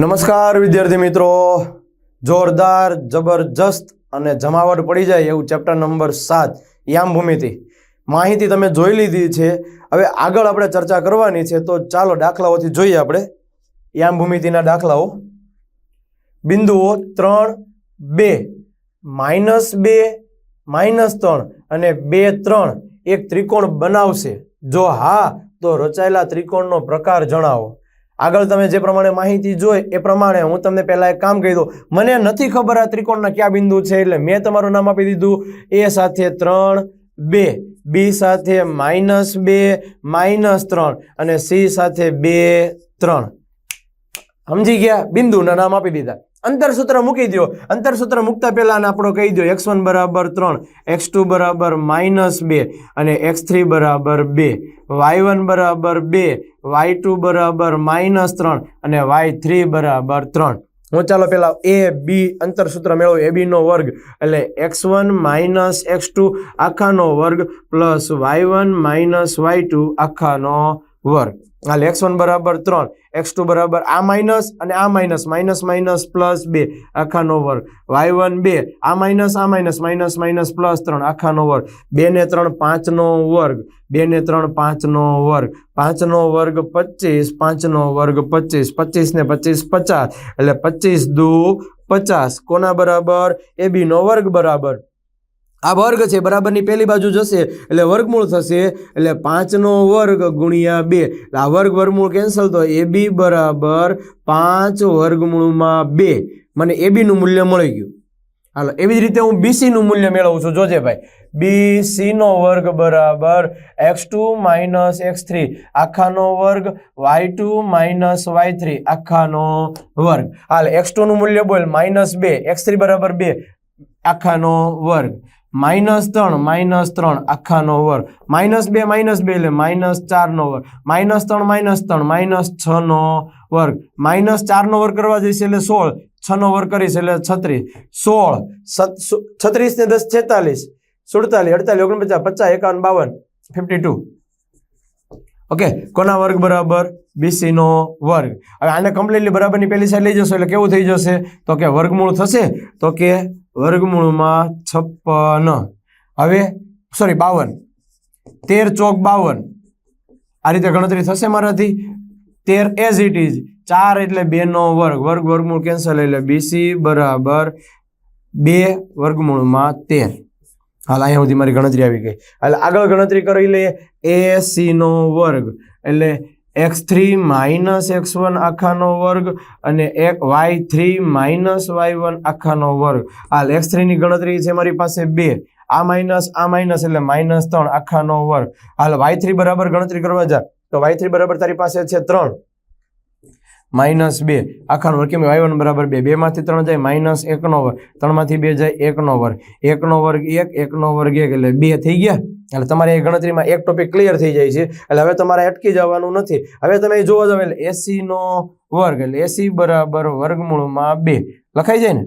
નમસ્કાર વિદ્યાર્થી મિત્રો. જોરદાર, જબરજસ્ત અને જમાવટ પડી જાય એવું ચેપ્ટર નંબર સાત યામ ભૂમિતિ માહિતી તમે જોઈ લીધી છે. હવે આગળ આપણે ચર્ચા કરવાની છે તો ચાલો દાખલાઓથી જોઈએ આપણે. યામ ભૂમિતિના દાખલાઓ. બિંદુઓ ત્રણ, બે. માઇનસ બે, માઇનસ ત્રણ અને બે, ત્રણ. એક ત્રિકોણ બનાવશે. જો હા, તો રચાયેલા ત્રિકોણનો પ્રકાર જણાવો. આગળ તમે જે પ્રમાણે માહિતી જોઈ, એ પ્રમાણે હું તમને પહેલાં એક કામ કહી દઉં. મને નથી ખબર આ ત્રિકોણના કયા બિંદુ છે, એટલે મેં તમારું નામ આપી દીધું. એ સાથે ત્રણ, બે. બી સાથે માઇનસ બે, માઇનસ ત્રણ. અને સી સાથે બે, ત્રણ. સમજી ગયા? બિંદુના નામ આપી દીધા. અંતરસૂત્ર મૂકી દો અંતરસૂત્ર મૂકતા પહેલાં આપણો કહી દો એક્સ વન બરાબર ત્રણ એક્સ ટુ બરાબર માઇનસ બે અને એક્સ થ્રી બરાબર બે. વાય વન બરાબર બે વાય ટુ બરાબર માઇનસ ત્રણ અને વાય થ્રી બરાબર ત્રણ. હું ચાલો પેલા એ બી અંતરસૂત્ર મેળવો. એ બીનો વર્ગ. એટલે x one minus x two આખાનો વર્ગ plus y one minus y two આખાનો વર્ગ. હાલ એક્સ વન બરાબર ત્રણ એક્સ ટુ બરાબર આ માઇનસ અને આ માઇનસ માઇનસ માઇનસ પ્લસ બે, આખાનો વર્ગ. વાય વન બે, આ માઇનસ આ માઇનસ માઇનસ માઇનસ પ્લસ ત્રણ, આખાનો વર્ગ. બે ને ત્રણ પાંચનો વર્ગ, બે ને ત્રણ પાંચનો વર્ગ. પાંચનો વર્ગ પચીસ, પાંચનો વર્ગ પચીસ પચીસ ને પચીસ પચાસ, એટલે પચીસ દુ પચાસ. કોના બરાબર? એ બીનો વર્ગ બરાબર. આ વર્ગ છે, બરાબરની પહેલી બાજુ જશે, એટલે વર્ગમૂળ થશે, એટલે પાંચનો વર્ગ ગુણ્યા બે. આ વર્ગ વર્ગમૂળ કેન્સલ તો એ બી બરાબર પાંચ વર્ગમૂળમાં બે. મને એ બીનું મૂલ્ય મળી ગયું. હાલો, એવી જ રીતે હું બીસીનું મૂલ્ય મેળવું છું. જોજે ભાઈ. બીસીનો વર્ગ બરાબર x two minus x three આખાનો વર્ગ y two minus y three આખાનો વર્ગ. હાલ એક્સ ટુનું મૂલ્ય બોલ માઇનસ બે. એક્સ થ્રી બરાબર બે. આખાનો વર્ગ. માઇનસ ત્રણ માઇનસ ત્રણ, આખાનો વર્ગ. માઇનસ બે માઇનસ બે એટલે માઇનસ ચારનો વર્ગ. માઇનસ ત્રણ માઇનસ ત્રણ, માઇનસ છનો વર્ગ. માઇનસ ચારનો વર્ગ કરવા જઈશ એટલે સોળ, છનો વર્ગ કરીશ એટલે છત્રીસ. સોળ છત્રીસ ને દસ છેતાલીસ. સુડતાલીસ, અડતાલીસ, ઓગણપચાસ, પચાસ, એકાવન, બાવન, ફિફ્ટી ટુ. ઓકે, કોના વર્ગ બરાબર? બીસીનો વર્ગ. હવે આને કમ્પ્લીટલી બરાબરની પહેલી સાઈડ લઈ જશો એટલે કેવું થઈ જશે? તો કે વર્ગમૂળ થશે? તો કે વર્ગમૂળમાં છપ્પન. હવે સોરી બાવન. તેર ચોક બાવન. આ રીતે ગણતરી થશે મારાથી. તેર એઝ ઇટ ઇઝ ચાર એટલે બે નો વર્ગ. વર્ગ વર્ગમૂળ કેન્સલ એટલે બીસી બરાબર બે વર્ગમૂળમાં તેર. હાલ અહીંયા સુધી મારી ગણતરી આવી ગઈ. એટલે આગળ ગણતરી કરી લઈએ. એસીનો વર્ગ. એટલે x three minus x one આખાનો વર્ગ અને એક y three minus y one આખાનો વર્ગ. હાલ એક્સ થ્રીની ગણતરી છે મારી પાસે બે. આ માઇનસ આ માઇનસ એટલે માઇનસ ત્રણ આખાનો વર્ગ. હાલ વાય થ્રી બરાબર ગણતરી કરવા જા. તો વાય થ્રી બરાબર તારી પાસે છે ત્રણ. માઇનસ બે. આખાનો વર્ગ કેમ? વાય વન બરાબર બે. બેમાંથી ત્રણ જાય, માઇનસ એકનો વર્ગ. ત્રણમાંથી બે જાય એકનો વર્ગ. એકનો વર્ગ એક એકનો વર્ગ એક. એટલે બે થઈ ગયા. એટલે તમારે એ ગણતરીમાં એક ટોપિક ક્લિયર થઈ જાય છે. એટલે હવે તમારે અટકી જવાનું નથી. હવે તમે જોવા જાવ, એટલે એસીનો વર્ગ, એટલે એસી બરાબર વર્ગમૂળમાં બે. લખાઈ જાય ને?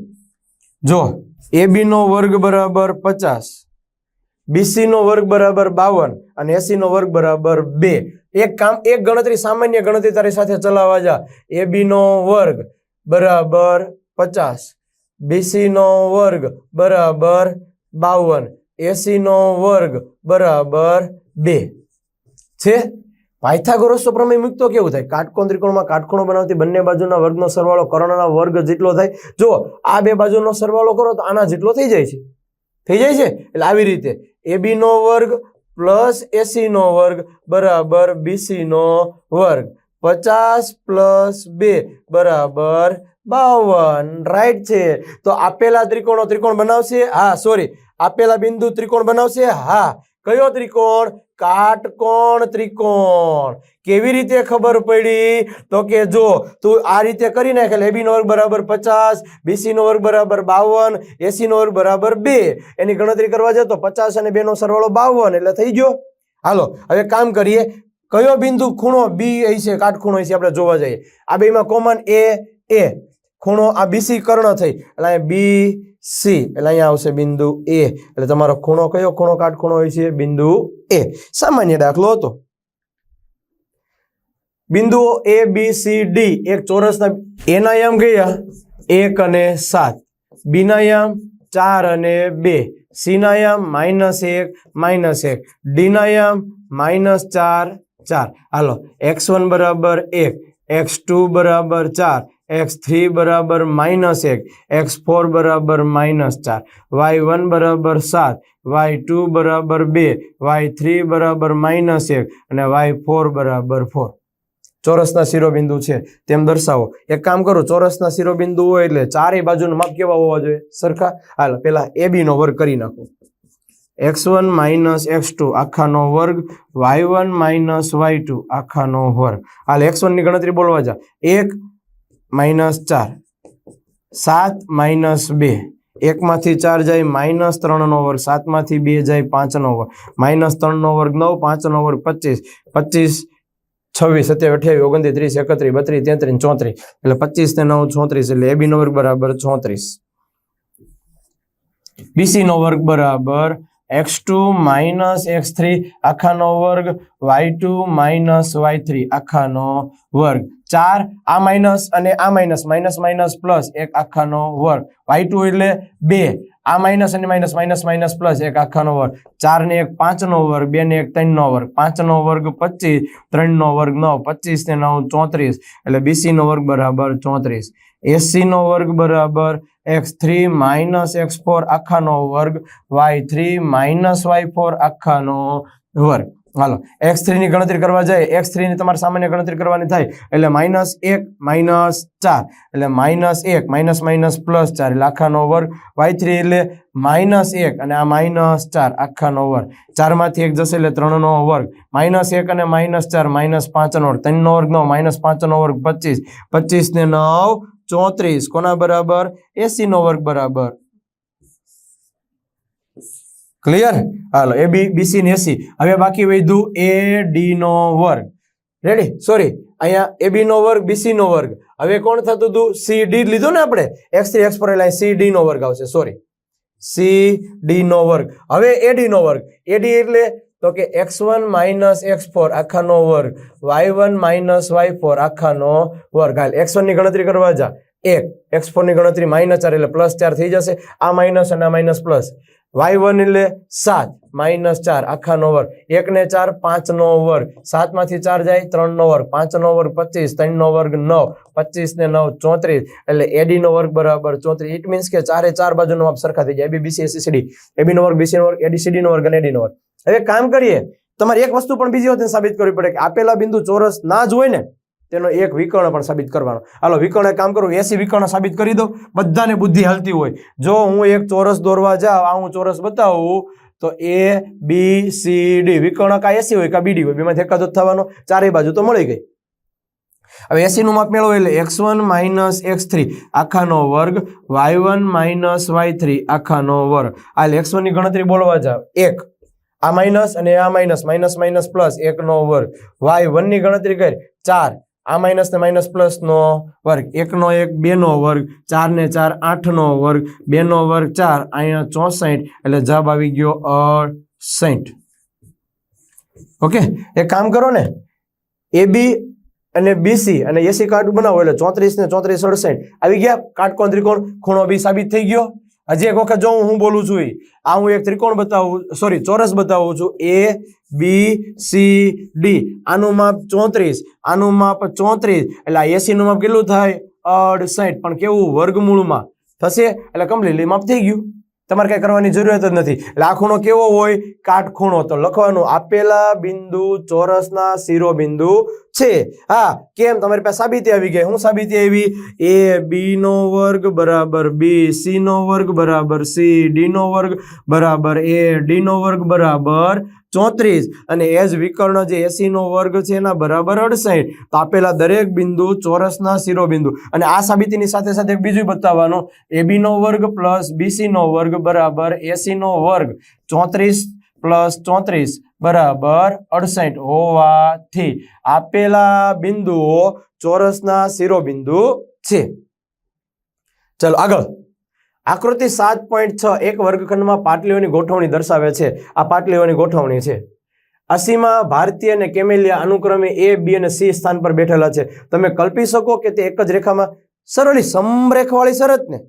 જો એ બીનો વર્ગ બરાબર પચાસ બીસીનો વર્ગ બરાબર બાવન, અને એસીનો વર્ગ બરાબર બે. એક કામ, એક ગણતરી, સામાન્ય ગણતરી તારી સાથે ચલાવવા જા. એબી નો વર્ગ બરાબર પચાસ બીસી નો વર્ગ બરાબર બાવન એસી નો વર્ગ બરાબર બે. છે? પાયથાગોરસનો પ્રમેય મૂકતો કેવું થાય? કાટકોણ ત્રિકોણમાં કાટકોણો બનાવતી બંને બાજુના વર્ગનો સરવાળો કર્ણના વર્ગ જેટલો થાય. જો આ બે બાજુનો સરવાળો કરો તો આના જેટલો થઈ જાય છે. થઈ જાય છે? એટલે આવી રીતે. એબી નો વર્ગ પ્લસ એસી નો વર્ગ બરાબર બીસી નો વર્ગ. પચાસ પ્લસ બે બરાબર બાવન. રાઈટ છે. તો આપેલા ત્રિકોણો ત્રિકોણ બનાવશે? હા સોરી આપેલા બિંદુ ત્રિકોણ બનાવશે? હા. કયો ત્રિકોણ? કાટકોણ ત્રિકોણ. કેવી રીતે ખબર પડી? તો કે જો તું આ રીતે કરી નાખે એટલે એબી નો વર્ગ બરાબર પચાસ બીસી નો વર્ગ બરાબર બાવન એસી નો વર્ગ બરાબર બે. એની ગણતરી કરવા જાય તો પચાસ અને બે નો સરવાળો બાવન એટલે થઈ ગયો. હાલો, હવે કામ કરીએ. કયો બિંદુ ખૂણો બી છે? કાટખૂણો છે, આપણે જોવા જઈએ. આ બેમાં કોમન એ એ ખૂણો આ બીસી કર્ણ થઈ. એટલે બી સી એટલે અહીંયા આવશે બિંદુ એ એટલે તમારો ખૂણો કયો? ખૂણો કાટખૂણો હોય છે, બિંદુ એ સામાન્ય દાખલો હતો. બિંદુઓ એ બી સી ડી એક ચોરસના એના યામ ગયા એક અને સાત. બીના યામ ચાર અને બે. સીના યામ માઇનસ એક માઇનસ એક. ડીના યામ માઇનસ ચાર ચાર. હાલો, એક્સ વન બરાબર એક, એક્સ ટુ બરાબર ચાર એક્સ થ્રી બરાબર માઇનસ એક એક્સ ફોર બરાબર માઇનસ ચાર વાય વન બરાબર સાત વાય ટુ બરાબર બે વાય થ્રી બરાબર માઇનસ એક અને વાય ફોર બરાબર ફોર ચોરસના શિરોબિંદુ છે, તેમ દર્શાવો. એક કામ કરો, ચોરસના શિરોબિંદુ હોય એટલે ચારેય બાજુનું માપ કેવા હોવા જોઈએ? સરખા? હાલ, પેલા એ બીનો વર્ગ કરી નાખો. X one minus x two આખાનો વર્ગ. Y one minus y two આખાનો વર્ગ. હાલ એક્સની ગણતરી બોલવા જા. એક માઇનસ ચાર. સાત માઇનસ બે. એકમાંથી ચાર જાય માઇનસ ત્રણનો વર્ગ. સાતમાંથી બે જાય પાંચનો વર્ગ. માઇનસ ત્રણનો વર્ગ નવ, પાંચનો વર્ગ પચીસ. પચીસ, છવ્વીસ. સત્યાવીસ, અઠ્યાવીસ, ઓગણત્રીસ, ત્રીસ, એકત્રીસ, બત્રીસ, તેત્રીસ, ચોત્રીસ. એટલે પચીસ ને નવ, ચોત્રીસ. એટલે એ નો વર્ગ બરાબર ચોત્રીસ. બીસી નો વર્ગ બરાબર x two minus x three. આખાનો વર્ગ y two minus y three. આખાનો વર્ગ. ચાર, આ માઇનસ અને આ માઇનસ માઇનસ માઇનસ, પ્લસ, એક આખાનો વર્ગ. વાય ટુ એટલે બે. આ માઇનસ અને માઇનસ માઇનસ માઇનસ, પ્લસ, એક આખાનો વર્ગ. ચાર ને એક પાંચનો વર્ગ બે ને એક ત્રણનો વર્ગ. પાંચનો વર્ગ પચીસ, ત્રણનો વર્ગ નવ પચીસ ને નવ ચોત્રીસ. એટલે બીસીનો વર્ગ બરાબર ચોત્રીસ. એસીનો વર્ગ બરાબર x three minus x four આખાનો વર્ગ, y three minus y four આખાનો વર્ગ. હાલો એક્સ થ્રીની ગણતરી કરવા જાય એક્સ થ્રીની તમારે સામાન્ય ગણતરી કરવાની થાય, એટલે માઇનસ એક, માઇનસ ચાર, એટલે માઇનસ એક, માઇનસ માઇનસ પ્લસ ચાર, એટલે આખાનો વર્ગ વાય થ્રી એટલે માઇનસ એક, અને આ માઇનસ ચાર, આખાનો વર્ગ. ચારમાંથી એક જશે એટલે ત્રણનો વર્ગ. માઇનસ એક અને માઇનસ ચાર, માઇનસ પાંચનો વર્ગ. ત્રણનો વર્ગ નવ, માઇનસ પાંચનો વર્ગ પચીસ. પચીસને નવ, ચોત્રીસ. કોના બરાબર? એસીનો વર્ગ બરાબર. ક્લિયર હાલો એ બી બીસી ને એસી હવે બાકી વધ્યું એ ડી નો વર્ગ. રેડી સોરી અહીંયા એ બી નો વર્ગ બીસી નો વર્ગ. હવે કોણ થતું હતું? સી ડી લીધું ને આપણે? એક્સ થ્રી એક્સ પર એટલે સી ડી નો વર્ગ આવશે. સોરી સી ડી નો વર્ગ. હવે એ ડી નો વર્ગ. એ ડી એટલે તો કે x one minus x four આખાનો વર્ગ. Y one minus y four આખાનો વર્ગ. હાલ એક્સની ગણતરી કરવા જા. એક. એક્સની ગણતરી માઇનસ ચાર એટલે પ્લસ ચાર થઈ જશે. આ માઇનસ અને આ માઇનસ પ્લસ વાય વન એટલે સાત માઇનસ ચાર, આખાનો વર્ગ. એક ને ચાર, પાંચનો વર્ગ. સાતમાંથી ચાર જાય, ત્રણનો વર્ગ. પાંચનો વર્ગ પચીસ, ત્રણનો વર્ગ નવ. પચીસ ને નવ, ચોત્રીસ. એટલે એડીનો વર્ગ બરાબર ચોત્રીસ. ઇટ મીન્સ કે ચારે ચાર બાજુનો માપ સરખા થઈ જાય. AB BC AC CD AB નો વર્ગ બીસી નો વર્ગ નો વર્ગ અને એડી નો વર્ગ. હવે કામ કરીએ. તમારે એક વસ્તુ પણ બીજી વખતે સાબિત કરવી પડે કે આપેલા બિંદુ ચોરસ ના જ હોય ને તેનો એક વિકર્ણ પણ સાબિત કરવાનો. હાલો, વિકર્ણ એક કામ કરું એસી વિકર્ણ સાબિત કરી દો, બધાને બુદ્ધિ હાલતી હોય. જો હું એક ચોરસ દોરવા જાઉં, આ હું ચોરસ બતાવું, તો એ બી સી ડી વિકર્ણ કા એસી હોય કા બીડી હોય, બેમાંથી એકાદો થવાનો. ચારેય બાજુ તો મળી ગઈ. હવે એસી નું માપ મેળવો એટલે x one minus x three આખાનો વર્ગ y one minus y three આખાનો વર્ગ. આ એક્સની ગણતરી બોલવા જાવ. એક. આ માઇનસ અને આ માઇનસ માઇનસ માઇનસ પ્લસ એકનો વર્ગ. વાય વનની ગણતરી કરી. ચાર. આ માઇનસ ને માઇનસ પ્લસ નો વર્ગ. એકનો એક બે નો વર્ગ ચાર ને ચાર આઠ નો વર્ગ બે નો વર્ગ, ચાર. અહીંયા ચોસઠ, એટલે જવાબ આવી ગયો અડસઠ. ઓકે એક કામ કરો ને. એ બી અને બીસી અને એસી કાર્ડ બનાવો, એટલે ચોત્રીસ ને ચોત્રીસ અડસઠ. આવી ગયા. કાટકોણ, ત્રિકોણ, ખૂણો બી સાબિત થઈ ગયો. હજી એક વખત જો હું બોલું છું. આ હું એક ત્રિકોણ બતાવું સોરી ચોરસ બતાવું છું. એ બી સી ડી આનું માપ ચોત્રીસ, આનું માપ ચોત્રીસ. એટલે આ એસીનું માપ કેટલું થાય? અડસઠ. પણ કેવું? વર્ગમૂળમાં. થશે? એટલે કમ્પ્લીટલી માપ થઈ ગયું. તમારે કઈ કરવાની જરૂરિયાત જ નથી. એટલે આ ખૂણો કેવો હોય? કાટખૂણો. તો લખવાનું, આપેલા બિંદુ ચોરસના શિરોબિંદુ છે. હા, કેમ? તમારી પાસે સાબિતી આવી ગઈ. હું સાબિતી આવી? એ બી નો વર્ગ બરાબર બી સી નો વર્ગ બરાબર સી ડી નો વર્ગ બરાબર એ ડી નો વર્ગ બરાબર ચોત્રીસ. અને એ જ વિકર્ણ જે એસી નો વર્ગ છે એના બરાબર અડસઠ. તો આપેલા દરેક બિંદુ ચોરસના શિરોબિંદુ. અને આ સાબિતીની સાથે સાથે બીજું બતાવવાનું. એબી નો વર્ગ પ્લસ બીસી નો વર્ગ બરાબર એસી નો વર્ગ. ચોત્રીસ પ્લસ ચોત્રીસ. બરાબર અડસઠ હોવાથી આપેલા બિંદુઓ ચોરસના શિરોબિંદુ છે. ચલો આગળ. આકૃતિ સાત પોઈન્ટ છ એક વર્ગખંડમાં પાટલીઓની ગોઠવણી દર્શાવે છે. આ પાટલીઓની ગોઠવણી છે. અસીમા, ભારતીય અને કેમેલિયા અનુક્રમે એ, બી અને સી સ્થાન પર બેઠેલા છે. તમે કલ્પી શકો કે તે એક જ રેખામાં સરળી સમરેખવાળી શરત ને?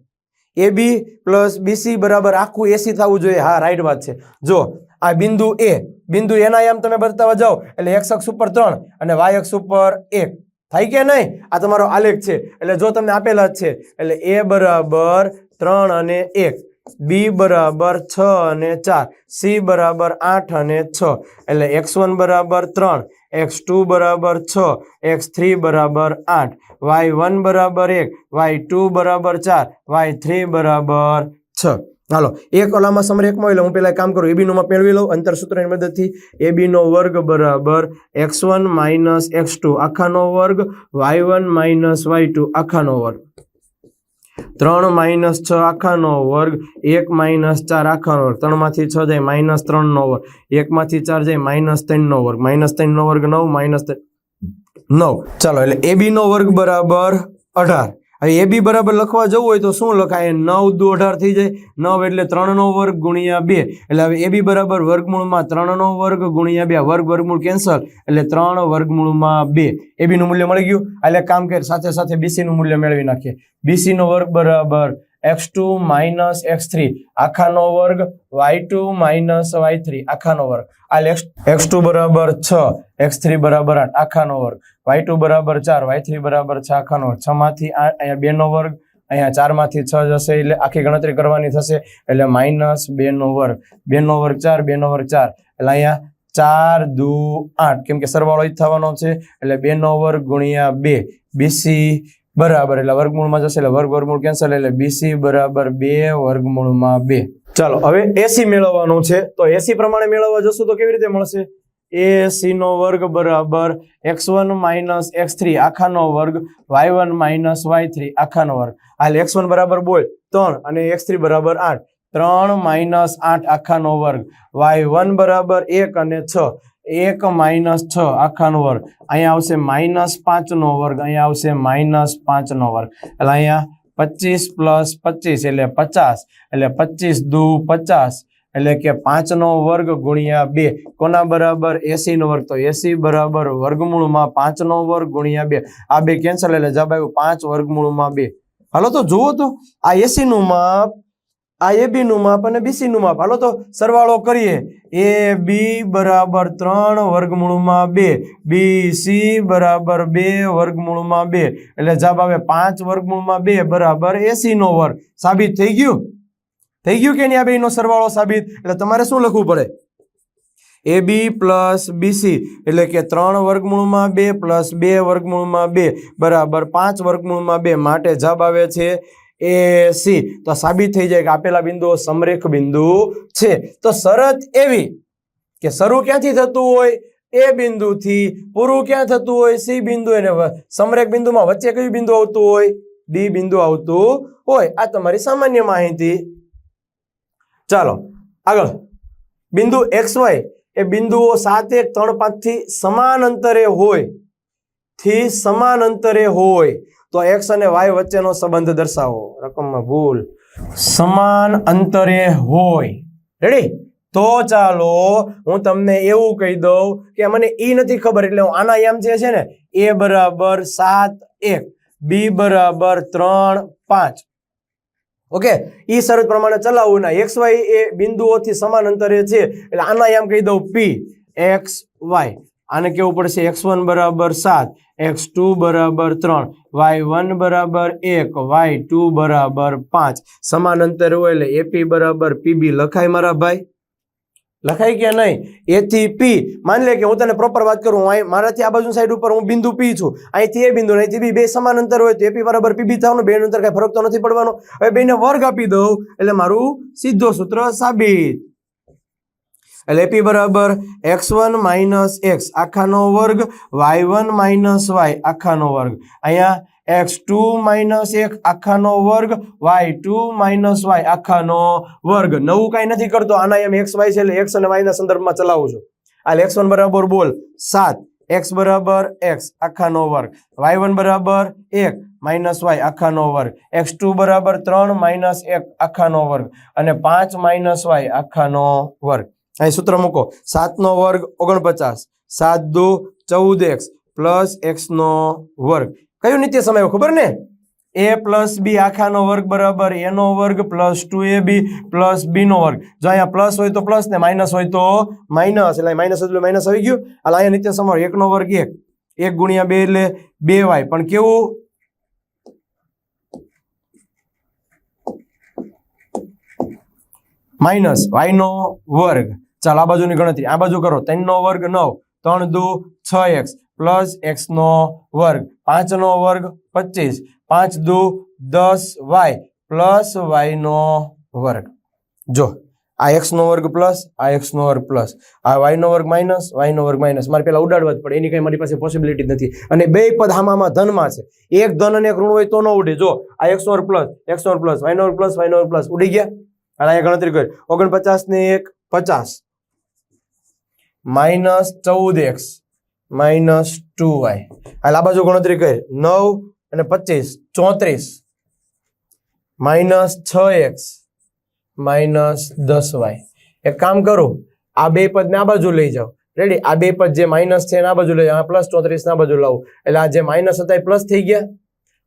એ, બી પ્લસ બીસી બરાબર આખું એસી થવું જોઈએ. હા રાઈટ વાત છે. જો આ બિંદુ એ. બિંદુ એના આમ તમે બતાવવા જાઓ, એટલે એક્સ અક્ષ ઉપર ત્રણ અને વાય અક્ષ ઉપર એક. થાય કે નહીં? આ તમારો આલેખ છે. એટલે જો તમને આપેલા જ છે, એટલે એ બરાબર ત્રણ અને એક. બી બરાબર છ અને ચાર. સી બરાબર આઠ અને છ. એટલે એક્સ વન બરાબર ત્રણ એક્સ ટુ બરાબર છ એક્સ થ્રી બરાબર આઠ. વાય વન બરાબર એક વાય ટુ બરાબર ચાર વાય થ્રી બરાબર છ. હાલો, એક ઓલામાં સમરેખમાં એટલે હું પહેલાં કામ કરું. એબીનોમાં મેળવી લઉં અંતરસૂત્રની મદદથી. એબી નો વર્ગ બરાબર x one minus x two આખાનો વર્ગ y one minus y two આખાનો વર્ગ. ત્રણ માઇનસ છ, આખાનો વર્ગ. એક માઇનસ ચાર, આખાનો વર્ગ. ત્રણમાંથી છ જાય માઇનસ ત્રણનો વર્ગ. એકમાંથી ચાર જાય માઇનસ ત્રણનો વર્ગ. માઇનસ ત્રણનો વર્ગ નવ માઇનસ નવ. ચાલો, એટલે એ બી વર્ગ બરાબર અઢાર. હવે એ બી બરાબર લખવા જવું હોય તો શું લખાય? નવ દુ અઢાર થઈ જાય. નવ એટલે ત્રણનો વર્ગ ગુણ્યા બે. એટલે હવે એ બી બરાબર વર્ગમૂળમાં ત્રણનો વર્ગ ગુણ્યા બે. વર્ગ વર્ગમૂળ કેન્સલ. એટલે ત્રણ વર્ગમૂળમાં બે. એ બીનું મૂલ્ય મળી ગયું. એટલે કામ કર. સાથે સાથે બીસીનું મૂલ્ય મેળવી નાખીએ. બીસીનો વર્ગ બરાબર x two minus x three આખાનો વર્ગ y two minus y three આખાનો વર્ગ. આ એક્સ ટુ બરાબર છ. એક્સ થ્રી બરાબર આઠ. આખાનો વર્ગ. વાય બરાબર ચાર વાય થ્રી બરાબર છ, આખાનો વર્ગમાંથી આઠ અહીંયા બેનો વર્ગ, અહીંયા ચારમાંથી છ જશે એટલે આખી ગણતરી કરવાની થશે, એટલે માઇનસ બેનો વર્ગ. બેનો વર્ગ ચાર બે નો વર્ગ ચાર. એટલે અહીંયા ચાર દુ આઠ, કેમ કે સરવાળો જ થવાનો છે, એટલે બેનો વર્ગ ગુણ્યા બે. બીસી બરાબર, એટલે વર્ગમૂળમાં જશે, એટલે વર્ગ વર્ગમૂળ કેન્સલ એટલે બીસી બરાબર બે, વર્ગમૂળમાં બે. ચાલો, હવે એસી મેળવવાનું છે, તો એસી પ્રમાણે મેળવવા જશું તો કેવી રીતે મળશે? એસી નો વર્ગ બરાબર x one minus x three આખાનો વર્ગ y one minus y three આખાનો વર્ગ. હાલ એક્સ વન બરાબર બોલ, ત્રણ અને એક્સ થ્રી બરાબર આઠ. ત્રણ માઇનસ આઠ આખાનો વર્ગ. વાય વન બરાબર એક અને છ. એક માઇનસ છ આખાનો વર્ગ. અહીંયા આવશે માઇનસ પાંચનો વર્ગ, અહીંયા આવશે માઇનસ પાંચનો વર્ગ. એટલે અહીંયા પચીસ પ્લસ પચીસ એટલે પચાસ. એટલે પચીસ દુ પચાસ. એટલે કે પાંચનો વર્ગ ગુણ્યા બે. કોના બરાબર? એસી નો વર્ગ. તો એસી બરાબર વર્ગમૂળમાં પાંચનો વર્ગ ગુણ્યા બે. આ બે કેન્સલ એટલે જવાબ આવ્યું પાંચ વર્ગમૂળમાં બે. હાલો તો જુઓ તો. આ એસી નું માપ, આ એ બી નું માપ અને બીસી નું માપ. હાલો તો સરવાળો કરીએ. એ, બી બરાબર ત્રણ વર્ગમૂળમાં બે. બી સી બરાબર બે વર્ગમૂળમાં બે. એટલે જવાબ આવે પાંચ વર્ગમૂળમાં બે બરાબર એસી નો વર્ગ. સાબિત થઈ ગયું? થઈ ગયું કે નહીં આ બેનો સરવાળો સાબિત? એટલે તમારે શું લખવું પડે? એ બી પ્લસ બીસી એટલે કે ત્રણ વર્ગમૂળમાં બે પ્લસ બે વર્ગમૂળમાં બે બરાબર પાંચ વર્ગમૂળમાં બે માટે જવાબ આવે છે એ સી તો સાબિત થઈ જાય કે આપેલા બિંદુઓ સમરેખ બિંદુ છે. તો શરત એવી કે શરૂ ક્યાંથી થતું હોય? એ બિંદુથી પૂરું ક્યાં થતું હોય? સી બિંદુ વ- સમરેખ બિંદુમાં વચ્ચે કયું બિંદુ આવતું હોય? ડી બિંદુ આવતું હોય. આ તમારી સામાન્ય માહિતી ચાલો, આગળ. બિંદુ એક્સ વાય એ બિંદુઓ સાત એક ત્રણ પાંચથી સમાન અંતરે હોય, થી સમાન અંતરે હોય. તો એક્સ અને વાય વચ્ચેનો સંબંધ દર્શાવો. રકમમાં ભૂલ. સમાન અંતરે હોય. રેડી તો ચાલો, હું તમને એવું કહી દઉં કે મને એ નથી ખબર, એટલે હું આના એમ જે છે ને, એ બરાબર સાત એક, બી બરાબર ત્રણ પાંચ. ઓકે? ઈ શરત પ્રમાણે ચલાવવું ના. એક્સ વાય એ બિંદુઓથી સમાન અંતરે છે. એટલે આના એમ કહી દઉં. પી એક્સ વાય આને કેવું પડશે? એક્સ વન બરાબર સાત એક્સ ટુ બરાબર ત્રણ વાય વન બરાબર એક વાય ટુ બરાબર પાંચ. સમાન અંતર હોય એટલે એપી બરાબર પીબી લખાય મારા ભાઈ. લખાય કે નહીં. એથી પી માની લે કે હું તને પ્રોપર વાત કરું અહીં મારાથી આ બાજુ સાઈડ ઉપર હું બિંદુ પી છું. અહીંથી એ બિંદુ અહીંથી બી બે સમાન અંતર હોય તો એપી બરાબર પીબી થવાનું, બે અંતર કઈ ફરક તો નથી પડવાનો. હવે બેને વર્ગ આપી દઉં, એટલે મારું સીધો સૂત્ર સાબિત. એટલે એપી બરાબર એક્સ વન માઇનસ એક્સ આખાનો વર્ગ વાય વન માઇનસ વાય આખાનો વર્ગ. અહીંયા એક્સ ટુ માઇનસ એક આખાનો વર્ગ, વાય ટુ માઇનસ વાય આખાનો વર્ગ. નવું કાંઈ નથી કરતો. આના એમ એક્સ વાય છે એટલે એક્સ અને વાયના સંદર્ભમાં ચલાવું છું. આ એક્સ વન બરાબર બોલ સાત. એક્સ બરાબર એક્સ આખાનો વર્ગ. વાય વન બરાબર એક માઇનસ વાય આખાનો વર્ગ. એક્સ ટુ બરાબર ત્રણ માઇનસ એક આખાનો વર્ગ. અને પાંચ માઇનસ વાય આખાનો વર્ગ. અહીં સૂત્ર મૂકો. સાતનો વર્ગ ઓગણપચાસ. સાત દુ ચૌદ એક્સ પ્લસ એક્સનો વર્ગ. કયું નિત્ય સમય ખબર ને? એ પ્લસ બી આખાનો વર્ગ બરાબર એનો વર્ગ plus two A B plus બીનો વર્ગ. જો અહીંયા પ્લસ હોય તો પ્લસ ને માઇનસ હોય તો માઇનસ એટલે માઇનસ એટલે માઇનસ આવી ગયું. એટલે અહીંયા નિત્ય સમય એકનો વર્ગ એક. એક ગુણ્યા બે એટલે બે વાય. પણ કેવું? માઇનસ વાયનો વર્ગ. ચાલ, આ બાજુની ગણતરી. આ બાજુ કરો. ત્રણનો વર્ગ નવ. ત્રણ દુ, છ એક્સ પ્લસ એક્સનો વર્ગ. પાંચનો વર્ગ પચીસ. પાંચ દુ દસ વાય પ્લસ વાયનો વર્ગ. જો, આ એક્સનો વર્ગ પ્લસ, આ એક્સનો વર્ગ પ્લસ. આ વાયનો વર્ગ માઇનસ વાયનો વર્ગ માઇનસ. મારે પેલા ઉડાડવા જ પડે. એની કઈ મારી પાસે પોસિબિલિટી નથી. અને બે પદ આમાં ધનમાં છે. એક ધન અને એક ઋણ હોય તો ન ઉડે. જો, આ એક્સનો વર્ગ પ્લસ એક્સનો વર્ગ પ્લસ વાયનો વર્ગ પ્લસ વાયનો વર્ગ પ્લસ. ઉડી ગયા? અને અહીંયા ગણતરી કરી. ઓગણપચાસ ને એક પચાસ. માઇનસ ચૌદ એક્સ. Minus two Y. હાલ આ બાજુ ગણતરી કરી. નવ અને પચીસ, ચોત્રીસ. માઇનસ છ એક્સ માઇનસ દસ વાય. એક કામ કરું, આ બે પદને આ બાજુ લઈ જાઓ. રેડી આ બે પદ જે માઇનસ છે એના બાજુ લઈ જાઓ. પ્લસ ચોત્રીસ ના બાજુ લાવું. એટલે આ જે માઇનસ હતા એ પ્લસ થઈ ગયા.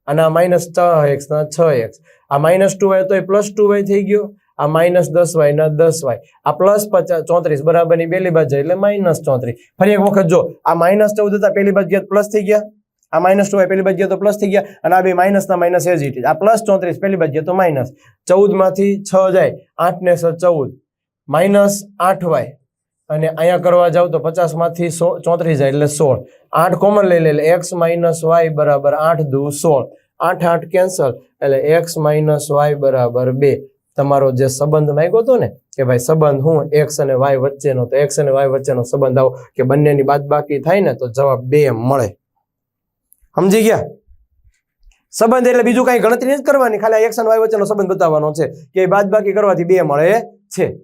અને આ માઇનસ છ એક્સ ના છ એક્સ. આ માઇનસ ટુ વાય તો એ પ્લસ ટુ વાય થઈ ગયો. આ માઇનસ દસ વાય ના દસ વાય. આ પ્લસ પચાસ, ચોત્રીસ બરાબરની પેલી બાજુ એટલે માઇનસ ચોત્રીસ. ફરી એક વખત જો, આ માઇનસ ચૌદ હતા પેલી બાજુ ગયા પ્લસ થઈ ગયા? આ માઇનસ ટુ પેલી બાજુ તો પ્લસ થઈ ગયા, અને આ બે માઇનસ ના માઇનસ એજ ઇટ આ પ્લસ ચોત્રીસ પેલી બાજુ તો માઇનસ ચૌદમાંથી છ જાય, આઠ ને છ, ચૌદ. માઇનસ આઠ વાય. અને અહીંયા કરવા જાવ તો પચાસમાંથી સો, ચોત્રીસ જાય એટલે સોળ. આઠ કોમન લઈ લે એટલે એક્સ માઇનસ વાય બરાબર આઠ દુ સોળ. આઠ આઠ કેન્સલ એટલે એક્સ માઇનસ વાય બરાબર બે. તમારો જે સંબંધ માંગ્યો હતો ને, કે ભાઈ સંબંધ હું એક્સ અને વાય વચ્ચેનો, તો એક્સ અને વાય વચ્ચેનો સંબંધ આવો, કે બંનેની બાદબાકી થાય ને, તો જવાબ બે મળે. સમજી ગયા? સંબંધ એટલે બીજું કાંઈ ગણતરી નથી કરવાની, ખાલી એક્સ અને વાય વચ્ચેનો સંબંધ બતાવવાનો છે, કે બાદબાકી કરવાથી બે મળે છે.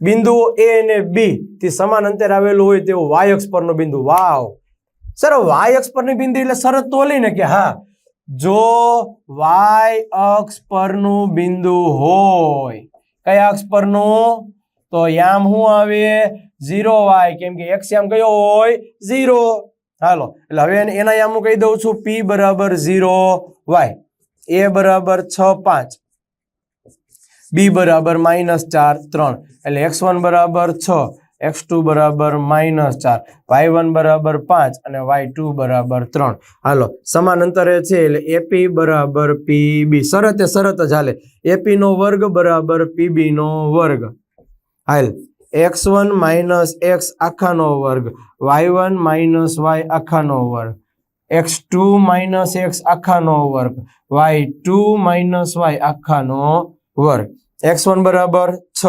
બિંદુઓ એ અને બી થી સમાન અંતર આવેલું હોય તેવું વાય અક્ષ પરનું બિંદુ. વાવ! સર વાય અક્ષ પરની બિંદુ એટલે શરત તો લઈને કે હા જો વાય અક્ષ પરનું બિંદુ હોય, કયા અક્ષ પરનું? તો યામ શું આવે? Zero y. કેમ કે એક્સ યામ કયો હોય? ઝીરો. હાલો, એટલે હવે એને- એના યામ હું કહી દઉં છું પી બરાબર ઝીરો વાય. એ બરાબર છ પાંચ. બી બરાબર માઇનસ ચાર ત્રણ. એટલે એક્સ વન બરાબર છ. એક્સ ટુ બરાબર માઇનસ ચાર. વાય વન બરાબર પાંચ અને વાય ટુ બરાબર ત્રણ. હાલો, સમાન અંતરે છે એટલે એપી બરાબર પીબી શરતે શરત જ હાલે. એપી નો વર્ગ બરાબર પીબી નો વર્ગ. હાલ એક્સ વન માઇનસ એક્સ આખાનો વર્ગ. વાય વન માઇનસ વાય આખાનો વર્ગ. એક્સ ટુ માઇનસ એક્સ આખાનો વર્ગ. વાય ટુ માઇનસ વાય આખાનો વર્ગ. એક્સ વન બરાબર છ.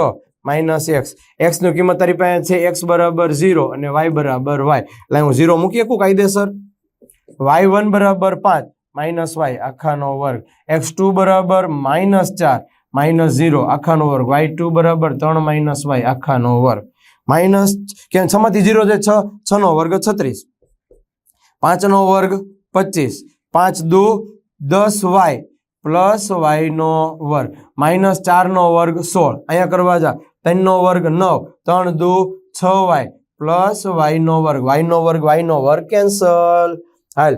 Minus x. એક્સની કિંમત તારી પાસે છે એક્સ બરાબર ઝીરો અને વાય બરાબર વાય. એટલે હું ઝીરો મૂકી શકું કાયદેસર? વાય વન બરાબર પાંચ માઇનસ વાય, આખાનો વર્ગ. એક્સ ટુ બરાબર માઇનસ ચાર માઇનસ ઝીરો, આખાનો વર્ગ. વાય ટુ બરાબર ત્રણ માઇનસ વાય, આખાનો વર્ગ. માઇનસ કેમ છમાંથી ઝીરો છે છ? છનો વર્ગ છત્રીસ. પાંચનો વર્ગ પચીસ. પાંચ દુ દસ વાય. પ્લસ વાયનો વર્ગ. માઇનસ ચારનો વર્ગ સોળ. અહીંયા કરવા જા. ત્રણનો વર્ગ નવ. ત્રણ દુ છ વાય. પ્લસ વાયનો વર્ગ. વાયનો વર્ગ વાયનો વર્ગ. કેન્સલ. હાલ.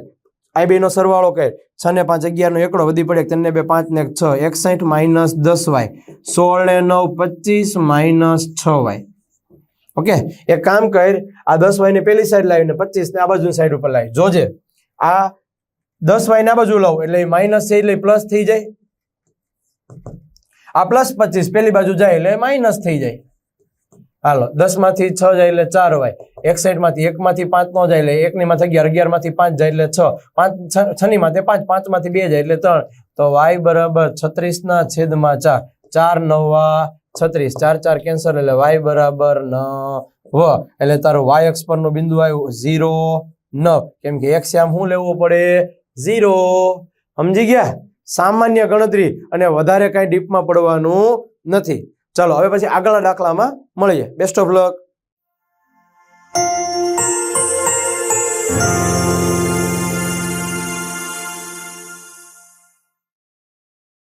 આ બેનો સરવાળો કહે છ ને પાંચ અગિયારનો એકડો વધી પડે. ત્રણને બે પાંચ ને છ. એકસાઠ માઇનસ દસ વાય. સોળ ને નવ પચીસ માઇનસ છ વાય. ઓકે? એક કામ કર. આ દસ વાયને પેલી સાઈડ લાવીને પચીસ ને આ બાજુ સાઈડ ઉપર લાવી. જોજે. આ દસ વાય ના બાજુ લઉં એટલે માઇનસ છે એટલે પ્લસ થઈ જાય. આ પ્લસ પચીસ, પેલી બાજુ જાય એટલે માઇનસ થઈ જાય. હાલો દસમાંથી છ જાય એટલે ચાર વાય. એક સાઈડમાંથી એક માંથી પાંચ નો જાય એટલે એક ની માંથી અગિયાર અગિયારમાંથી પાંચ જાય એટલે છ. પાંચ, છ- છ ની માથે પાંચ પાંચમાંથી બે જાય એટલે ત્રણ. તો વાય બરાબર છત્રીસ ના છેદમાં ચાર. ચાર નવા છત્રીસ. ચાર ચાર કેન્સર એટલે વાય બરાબર ન વ એટલે તારું વાય અક્ષ પરનું બિંદુ આવ્યું ઝીરો નવ. કેમ કે એક્સ આમ શું લેવું પડે? ઝીરો. સમજી ગયા? સામાન્ય ગણતરી અને વધારે કાંઈ ડીપમાં પડવાનું નથી. ચલો, હવે પછી આગળના દાખલામાં મળીએ. Best of luck